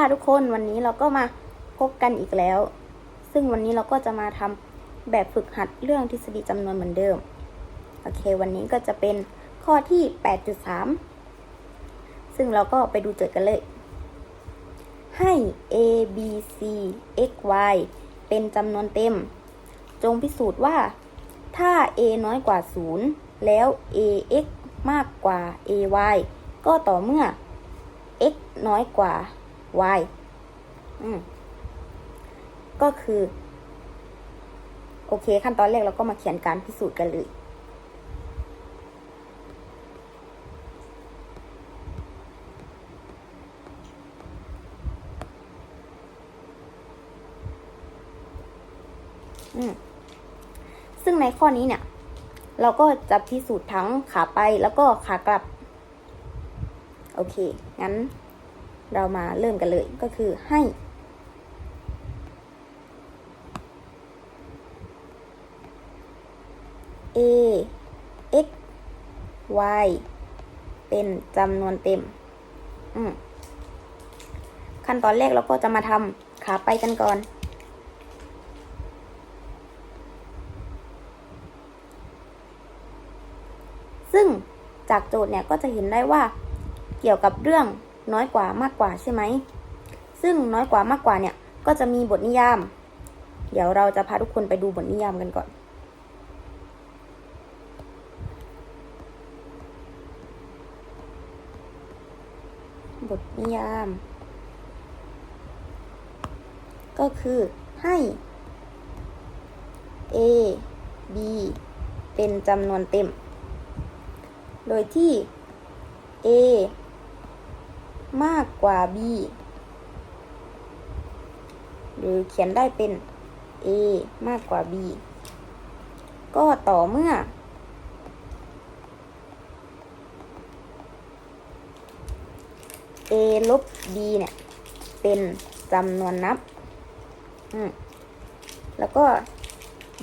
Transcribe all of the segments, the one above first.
ค่ะทุกคนวันนี้เราก็มาพบกันอีกแล้ว ซึ่งวันนี้เราก็จะมาทำแบบฝึกหัดเรื่องทฤษฎีจำนวนเหมือนเดิม โอเค วันนี้ก็จะเป็นข้อที่ 8.3 ซึ่งเราก็ไปดูโจทย์กันเลย ให้ a b c x y เป็นจำนวนเต็ม จงพิสูจน์ว่า ถ้า a น้อยกว่า 0 แล้ว a x มากกว่า a y ก็ต่อเมื่อ x น้อยกว่า y อืมก็คือ โอเค ขั้นตอนแรกเราก็มาเขียนการพิสูจน์กันเลย อืมซึ่งในข้อนี้เนี่ย เราก็จะพิสูจน์ทั้งขาไปแล้วก็ขากลับ โอเค งั้น เรามาเริ่มกันเลยก็คือให้ a x y เป็นจำนวนเต็มอืมขั้นตอนแรกเราก็จะมาทำขาไปกันก่อน ซึ่งจากโจทย์เนี่ยก็จะเห็นได้ว่าเกี่ยวกับเรื่อง น้อยกว่ามากกว่าใช่ไหม ซึ่งน้อยกว่ามากกว่าเนี่ย ก็จะมีบทนิยาม เดี๋ยวเราจะพาทุกคนไปดูบทนิยามกันก่อน บทนิยาม ก็คือให้ a b เป็นจำนวนเต็ม โดยที่ a มากกว่า b หรือเขียนได้เป็น a มากกว่า b ก็ต่อเมื่อ a ลบ b เนี่ย เป็นจำนวนนับ อืม แล้วก็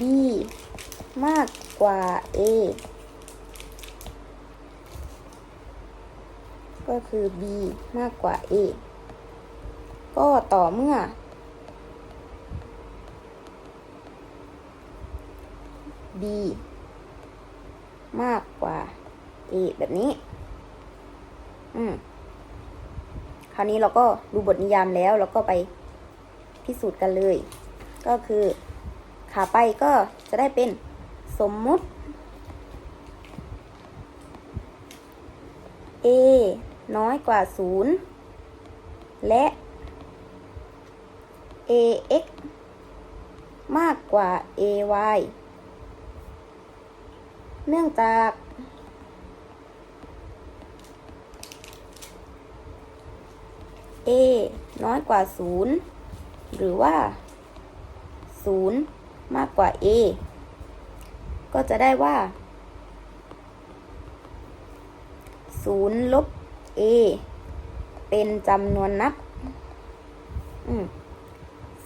b มากกว่า a ก็คือ b มากกว่า a ก็ต่อเมื่อ b มากกว่า a แบบนี้ อืม คราวนี้เราก็ดูบทนิยามแล้วเราก็ไปพิสูจน์กันเลย ก็คือขาไปก็จะได้เป็นสมมุติ a น้อยกว่า 0 และ ax มากกว่า ay เนื่องจาก a น้อยกว่า 0 หรือว่า 0 มากกว่า a ก็จะได้ว่า 0 ลบ a เป็นจำนวนนับ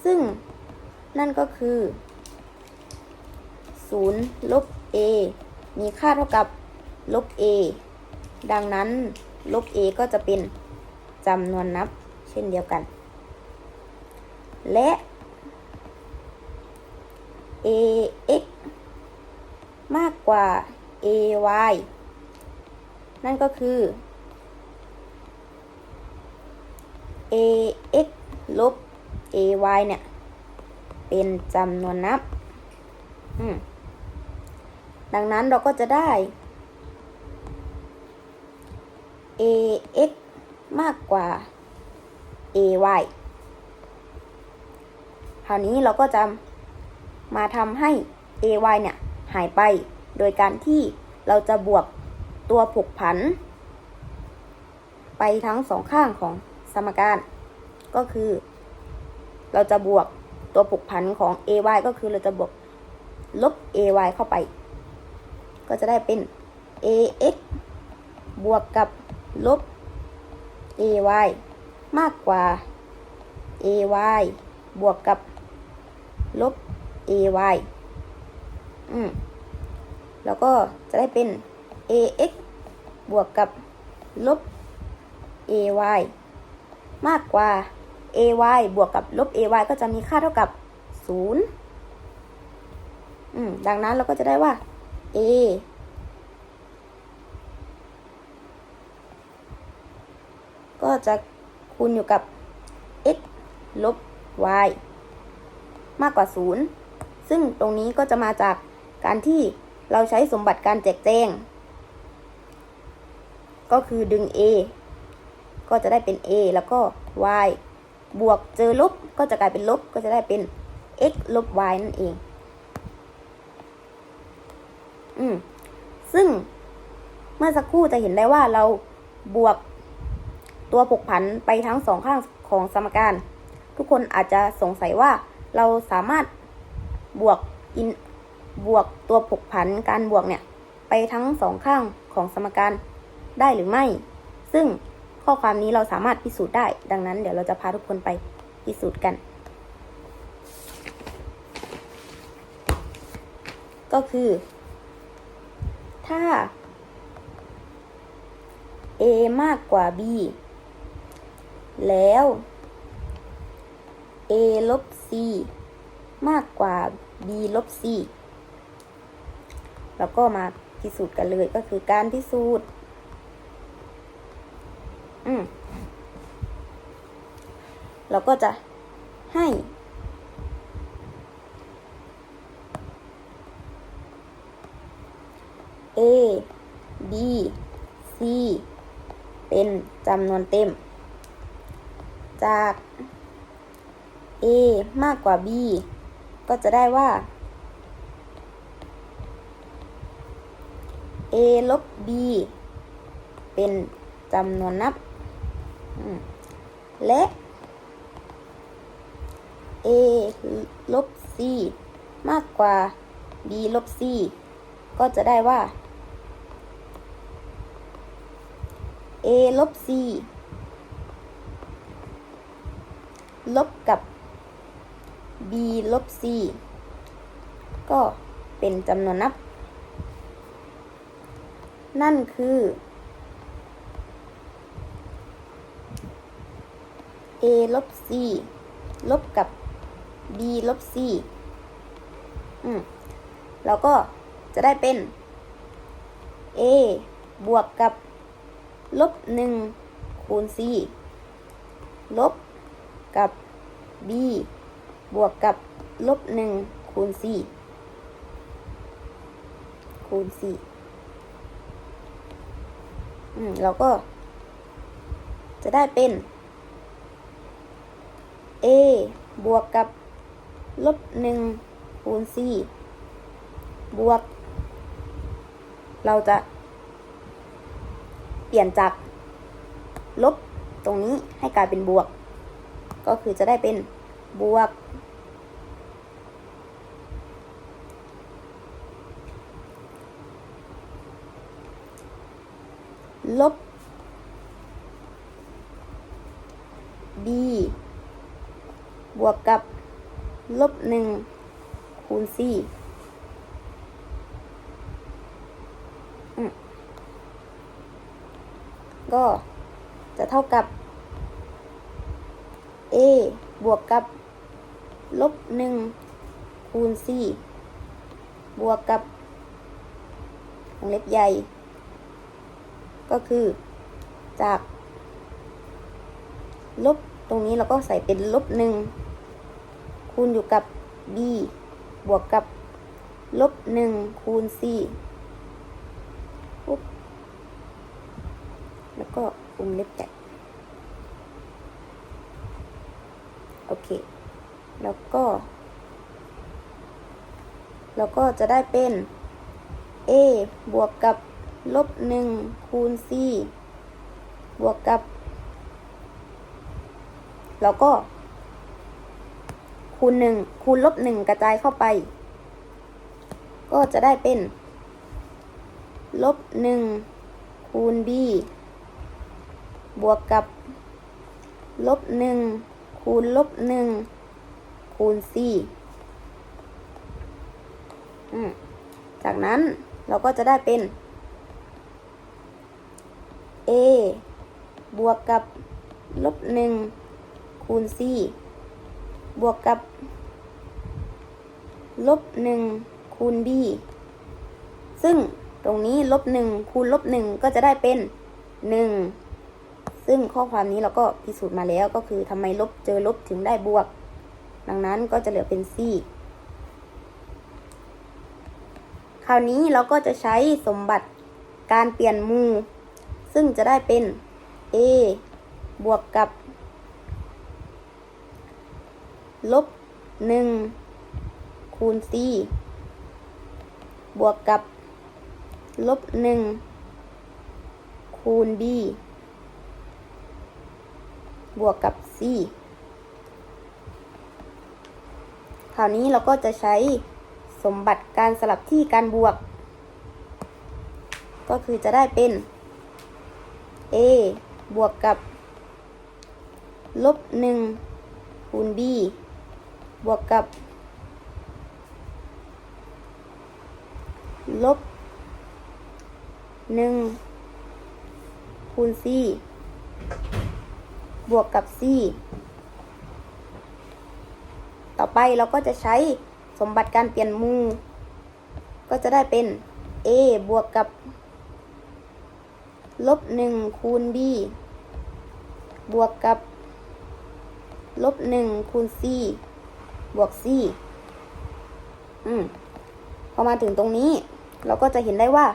ซึ่งนั่นก็คือ0ลบ a มีค่าเท่ากับลบ a ดังนั้นลบ a ก็จะเป็นจำนวนนับเช่นเดียวกัน และ ax มากกว่า ay นั่นก็คือ ax ลบ ay เนี่ย เป็นจำนวนนับ ดังนั้นเราก็จะได้ ax มากกว่า ay คราวนี้เราก็จะมาทำให้ ay เนี่ย หายไป โดยการที่เราจะบวกตัวผกผัน ไปทั้งสองข้างของ สมการก็คือ เราจะบวกตัวผกผันของ ay ก็คือเราจะบวกลบ ay เข้าไป ก็จะได้เป็น ax บวกกับลบ ay มากกว่า ay บวกกับลบ ay อืม แล้วก็จะได้เป็น ax บวกกับลบ ay มากกว่า ay บวกกับลบ ay ก็จะมีค่าเท่ากับ 0 อืม ดังนั้นเราก็จะได้ว่า a ก็จะคูณอยู่กับ x ลบ y มากกว่า 0 ซึ่งตรงนี้ก็จะมาจากการที่เราใช้สมบัติการแจกแจง ก็คือดึง a ก็จะได้เป็น a แล้วก็ y บวกเจอลบก็จะกลายเป็นลบก็จะได้เป็น x ลบ y นั่นเอง อืม ซึ่งเมื่อสักครู่จะเห็นได้ว่าเราบวกตัวผกผันไปทั้งสองข้างของสมการ ทุกคนอาจจะสงสัยว่าเราสามารถบวกอินบวกตัวผกผันการบวกเนี่ย ไปทั้งสองข้างของสมการได้หรือไม่ ซึ่ง ข้อความนี้เราสามารถพิสูจน์ได้ ดังนั้นเดี๋ยวเราจะพาทุกคนไปพิสูจน์กัน ก็คือ ถ้า a มากกว่า b แล้ว a ลบ c มากกว่า b ลบ c แล้วก็มาพิสูจน์กันเลยก็คือการพิสูจน์ อืมเราก็จะให้ a b c เป็นจำนวนเต็ม จาก a มากกว่า b ก็จะได้ว่า a ลบ b เป็นจำนวนนับ และ a ลบ c มากกว่า b ลบ c ก็จะได้ว่า a ลบ c ลบกับ b ลบ c ก็เป็นจำนวนนับ นั่นคือ a ลบ c ลบกับ b ลบ c อืมแล้วก็จะได้เป็น a บวกกับ ลบหนึ่งคูณ c ลบกับ b บวกกับ ลบหนึ่งคูณ c คูณ c อืมแล้วก็จะได้เป็น a บวกกับลบหนึ่งคูณ c บวก เราจะ เปลี่ยนจาก ลบตรงนี้ให้กลายเป็นบวก ก็คือจะได้เป็นบวก ลบ b บ วกกับลบหนึ่งคูณ c อืมก็จะเท่ากับ a บวกกับลบหนึ่งคูณ c บวกกับวงเล็บใหญ่ ก็คือจาก ลบตรงนี้เราก็ใส่เป็นลบหนึ่ง คูณอยู่กับ b บวกกับลบหนึ่งคูณ c ปุ๊บแล้วก็วงเล็บใหญ่โอเค แล้วก็ แล้วก็จะได้เป็น a บวกกับลบหนึ่งคูณ c บวกกับ แล้วก็ คูณหนึ่งคูณลบหนึ่งกระจายเข้าไป ก็จะได้เป็น ลบหนึ่งคูณ b บวกกับ ลบหนึ่งคูณลบหนึ่งคูณ c จากนั้นเราก็จะได้เป็น a บวกกับ ลบหนึ่งคูณ c บวกกับ ลบหนึ่งคูณ b ซึ่งตรงนี้ลบหนึ่งคูณลบหนึ่งก็จะได้เป็นหนึ่งซึ่งข้อความนี้เราก็พิสูจน์มาแล้วก็คือทำไมลบเจอลบถึงได้บวก ดังนั้นก็จะเหลือเป็น c คราวนี้เราก็จะใช้สมบัติการเปลี่ยนมูซึ่งจะได้เป็น a บวกกับ ลบหนึ่งคูณ c บวกกับ ลบหนึ่งคูณ b บวกกับ c คราวนี้เราก็จะใช้สมบัติการสลับที่การบวก ก็คือจะได้เป็น a บวกกับ ลบหนึ่งคูณ b บวกกับ ลบหนึ่งคูณ c บวกกับ c ต่อไปเราก็จะใช้สมบัติการเปลี่ยนมูก็จะได้เป็น a บวกกับ ลบหนึ่งคูณ b บวกกับ ลบหนึ่งคูณ c บวก c อืมพอมาถึงตรงนี้ เราก็จะเห็นได้ว่า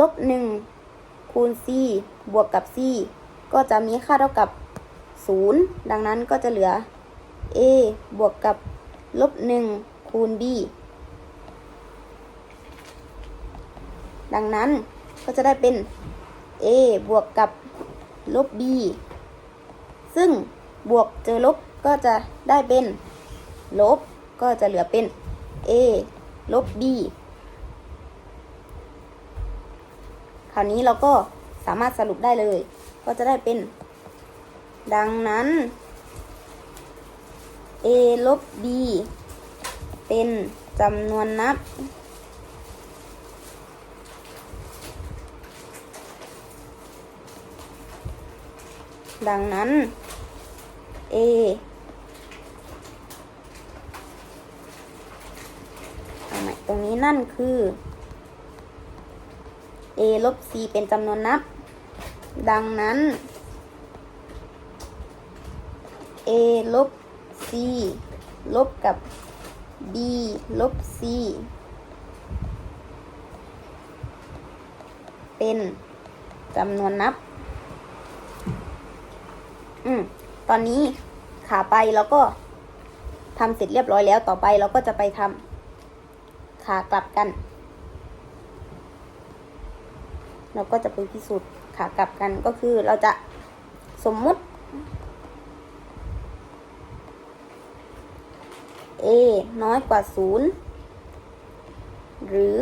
ลบหนึ่งคูณ c บวกกับ c ก็จะมีค่าเท่ากับ 0 ดังนั้นก็จะเหลือ a บวกกับลบหนึ่งคูณ b ดังนั้นก็จะได้เป็น a บวกกับลบ b ซึ่งบวกเจอลบก็จะได้เป็น ลบก็จะเหลือเป็น a ลบ b คราวนี้เราก็สามารถสรุปได้เลย ก็จะได้เป็น ดังนั้น a ลบ b เป็นจำนวนนับ ดังนั้น a เอาใหม่ ตรงนี้นั่นคือ a ลบ c เป็นจำนวนนับ ดังนั้น a ลบ c ลบกับ b ลบ c เป็นจำนวนนับ อืม ตอนนี้ขาไปแล้วก็ทำเสร็จเรียบร้อยแล้วต่อไปเราก็จะไปทำ ขากลับกัน เราก็จะไปพิสูจน์ขากลับกันก็คือเราจะสมมุติ a น้อยกว่า 0 หรือ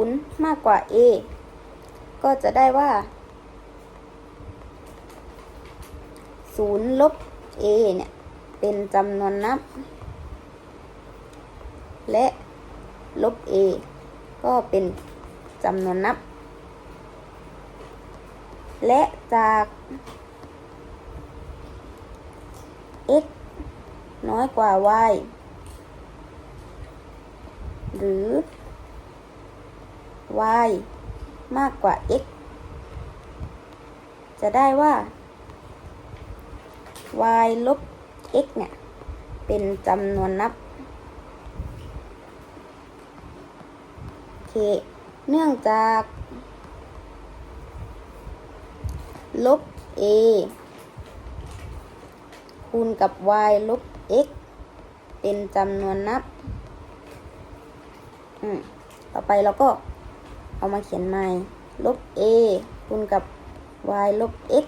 0 มากกว่า a ก็จะได้ว่า 0 ลบ a เนี่ย เป็นจำนวนนับ และลบ a ก็เป็นจำนวนนับ และจาก x น้อยกว่า y หรือ y มากกว่า x จะได้ว่า y ลบ x เนี่ย เป็นจำนวนนับ โอ เค เนื่องจาก ลบ a คูณกับ y ลบ x เป็นจำนวนนับ อืม ต่อไปเราก็เอามาเขียนใหม่ ลบ a คูณกับ y ลบ x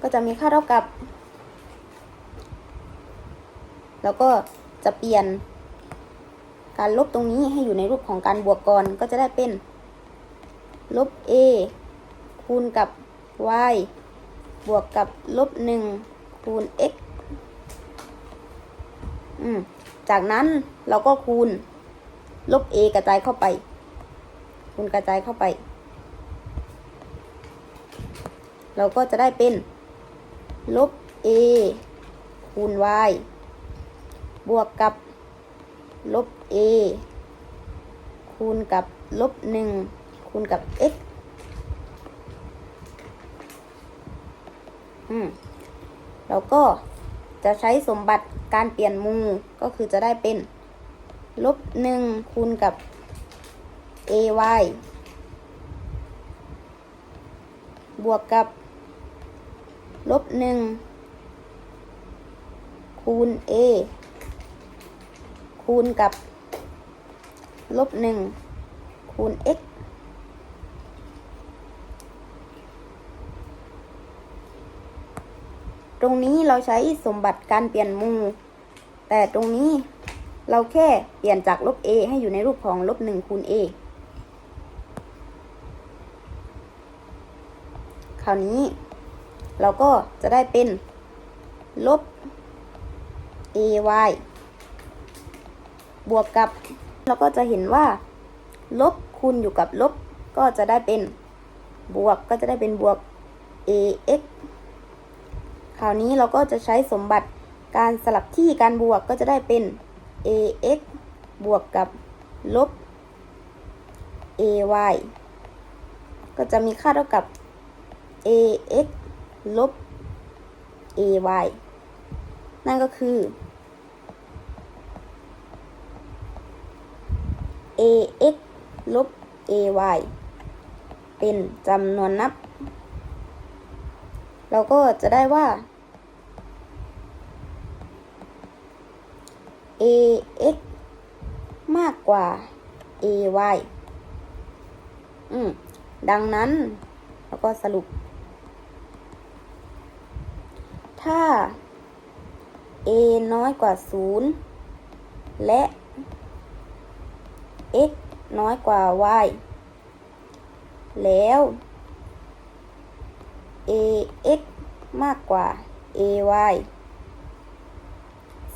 ก็จะมีค่าเท่ากับ แล้วก็จะเปลี่ยน การลบตรงนี้ให้อยู่ในรูปของการบวกก่อนก็จะได้เป็น ลบ a คูณกับ y บวกกับลบหนึ่งคูณ x อืมจากนั้นเราก็คูณ ลบ a กระจายเข้าไป คูณกระจายเข้าไป เราก็จะได้เป็น ลบ a คูณ y บวกกับลบ a คูณกับลบหนึ่งคูณกับ x อืมแล้วก็จะใช้สมบัติการเปลี่ยนมูก็คือจะได้เป็นลบหนึ่งคูณกับ ay บวกกับลบหนึ่งคูณ a คูณกับ ลบหนึ่งคูณ x ตรงนี้เราใช้สมบัติการเปลี่ยนมูแต่ตรงนี้เราแค่เปลี่ยนจากลบ a ให้อยู่ในรูปของลบหนึ่งคูณ a คราวนี้เราก็จะได้เป็นลบ ay บวกกับ เราก็จะเห็นว่า ลบคูณอยู่กับลบก็จะได้เป็นบวกก็จะได้เป็นบวก ax คราวนี้เราก็จะใช้สมบัติการสลับที่การบวกก็จะได้เป็น ax บวกกับลบ ay ก็จะมีค่าเท่ากับ ax ลบ ay นั่นก็คือ ax ลบ ay เป็นจำนวนนับ เราก็จะได้ว่า ax มากกว่า ay อืม ดังนั้นแล้วก็สรุป ถ้า a น้อยกว่า 0 และ x น้อยกว่า y แล้ว ax มากกว่า ay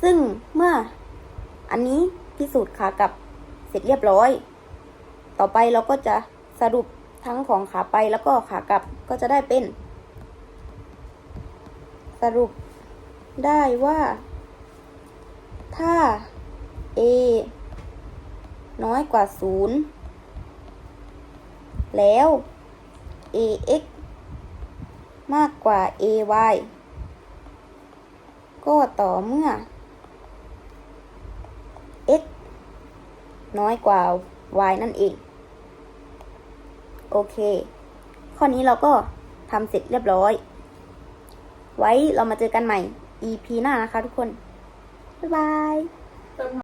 ซึ่งเมื่ออันนี้พิสูจน์ขากลับเสร็จเรียบร้อย ต่อไปเราก็จะสรุปทั้งของขาไปแล้วก็ขากลับก็จะได้เป็น สรุปได้ว่า ถ้า a น้อยกว่า 0 แล้ว ax มากกว่า ay ก็ต่อเมื่อ x น้อยกว่า y นั่นเอง โอเค ข้อนี้เราก็ทำเสร็จเรียบร้อย ไว้เรามาเจอกันใหม่ EP หน้านะคะทุกคน บ๊ายบาย